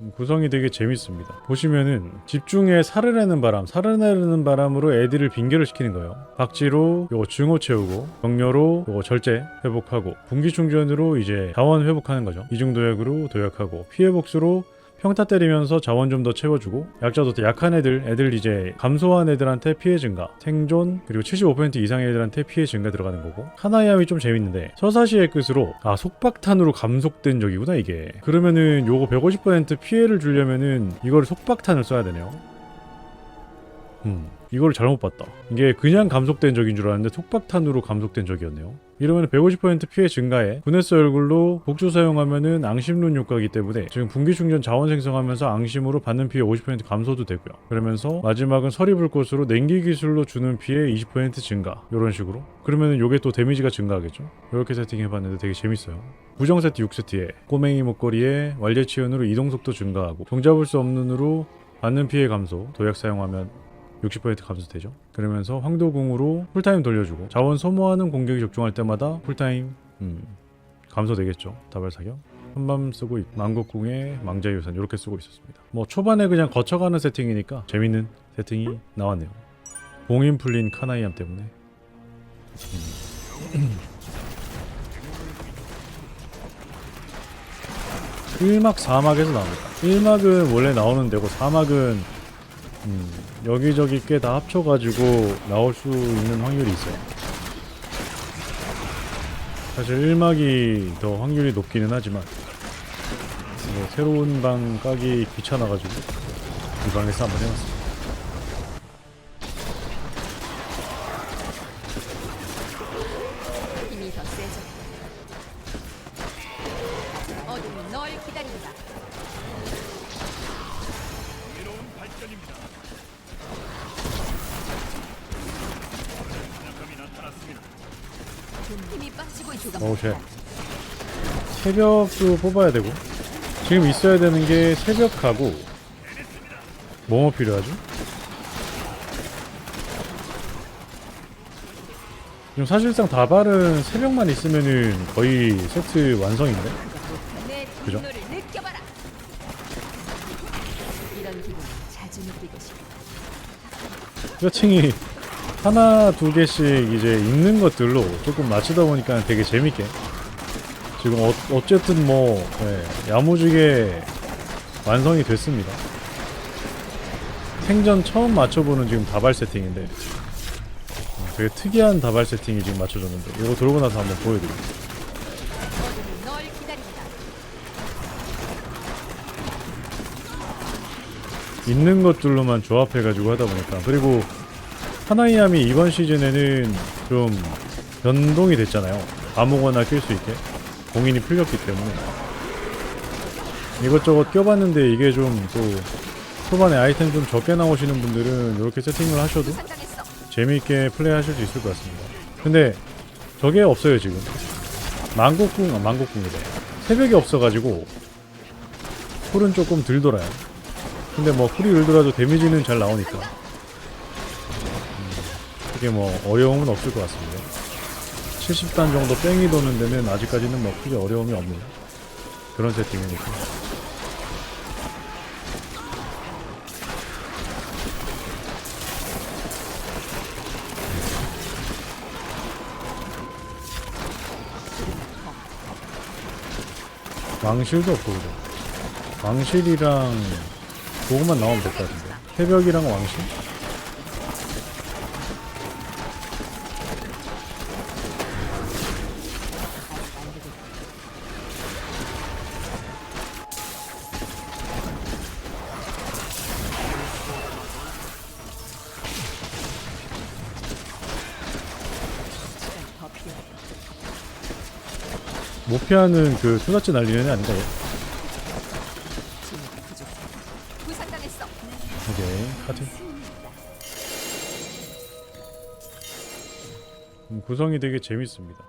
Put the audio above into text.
음, 구성이 되게 재밌습니다. 보시면은 집중에 살을 내는 바람, 살을 내는 바람으로 애들을 빙결을 시키는 거예요. 박지로 요거 증오 채우고 병료로 요거 절제 회복하고 분기 충전으로 이제 자원 회복하는 거죠. 이중 도약으로 도약하고 피해 복수로 평타 때리면서 자원 좀 더 채워주고 약자도 더 약한 애들 애들 이제 감소한 애들한테 피해 증가 생존 그리고 75% 이상의 애들한테 피해 증가 들어가는 거고. 하나야미 좀 재밌는데 서사시의 끝으로 아 속박탄으로 감속된 적이구나 이게. 그러면은 요거 150% 피해를 주려면은 이거를 속박탄을 써야 되네요 음 이걸 잘못 봤다 이게 그냥 감속된 적인 줄 알았는데 속박탄으로 감속된 적이었네요 이러면 150% 피해 증가에 구네스 얼굴로 복주 사용하면은 앙심룬 효과이기 때문에 지금 분기 충전 자원 생성하면서 앙심으로 받는 피해 50% 감소도 되고요. 그러면서 마지막은 서리 불꽃으로 냉기 기술로 주는 피해 20% 증가 이런 식으로 그러면은 요게 또 데미지가 증가하겠죠. 이렇게 세팅해봤는데 되게 재밌어요. 부정 세트 6세트에 꼬맹이 목걸이에 완료 치연으로 이동 속도 증가하고 종잡을 수 없는 으로 받는 피해 감소 도약 사용하면 60% 감소되죠. 그러면서 황도궁으로 풀타임 돌려주고 자원 소모하는 공격이 적중할 때마다 풀타임 음, 감소되겠죠. 다발 사격. 한밤 쓰고 있- 망국궁에 망자유산 이렇게 쓰고 있었습니다. 뭐 초반에 그냥 거쳐가는 세팅이니까 재밌는 세팅이 나왔네요. 봉인 풀린 카나이암 때문에. 음. 1막 4막에서 나옵니다. 1막은 원래 나오는 데고 4막은 음, 여기저기 꽤 다 합쳐가지고 나올 수 있는 확률이 있어요. 사실 1막이 더 확률이 높기는 하지만 뭐 새로운 방 까기 귀찮아가지고 이 방에서 한번 해봤습니다. 널 기다린다. 어. 어우 쉣 새벽도 뽑아야 되고 지금 있어야 되는 게 새벽하고 뭐뭐 필요하죠? 지금 사실상 다발은 새벽만 있으면은 거의 세트 완성인데 내 그죠? 분노를 느껴봐라. 이 하나 두 개씩 이제 있는 것들로 조금 맞추다 보니까 되게 재밌게 지금 어, 어쨌든 뭐 예, 야무지게 완성이 됐습니다. 생전 처음 맞춰보는 지금 다발 세팅인데 어, 되게 특이한 다발 세팅이 지금 맞춰졌는데 이거 들고 나서 한번 보여드릴게요. 있는 것들로만 조합해가지고 하다 보니까 그리고 하나이암이 이번 시즌에는 좀 변동이 됐잖아요. 아무거나 낄 수 있게. 공인이 풀렸기 때문에. 이것저것 껴봤는데 이게 좀 또 초반에 아이템 좀 적게 나오시는 분들은 이렇게 세팅을 하셔도. 재미있게 플레이하실 수 있을 것 같습니다. 근데 저게 없어요 지금. 망곡궁 아 망곡궁이래. 새벽이 없어가지고 쿨은 조금 덜 돌아요. 근데 뭐 쿨이 덜 돌아도 데미지는 잘 나오니까. 음, 크게 뭐 어려움은 없을 것 같습니다. 70단 정도 뺑이 도는 데는 아직까지는 뭐 크게 어려움이 없는 그런 세팅이니까. 왕실도 없고 그죠? 왕실이랑 그것만 나오면 될 것 같은데. 새벽이랑 왕실? 모피아는 그 투사치 날리는 애 아닌가요? 오케이 카트. 음, 구성이 되게 재밌습니다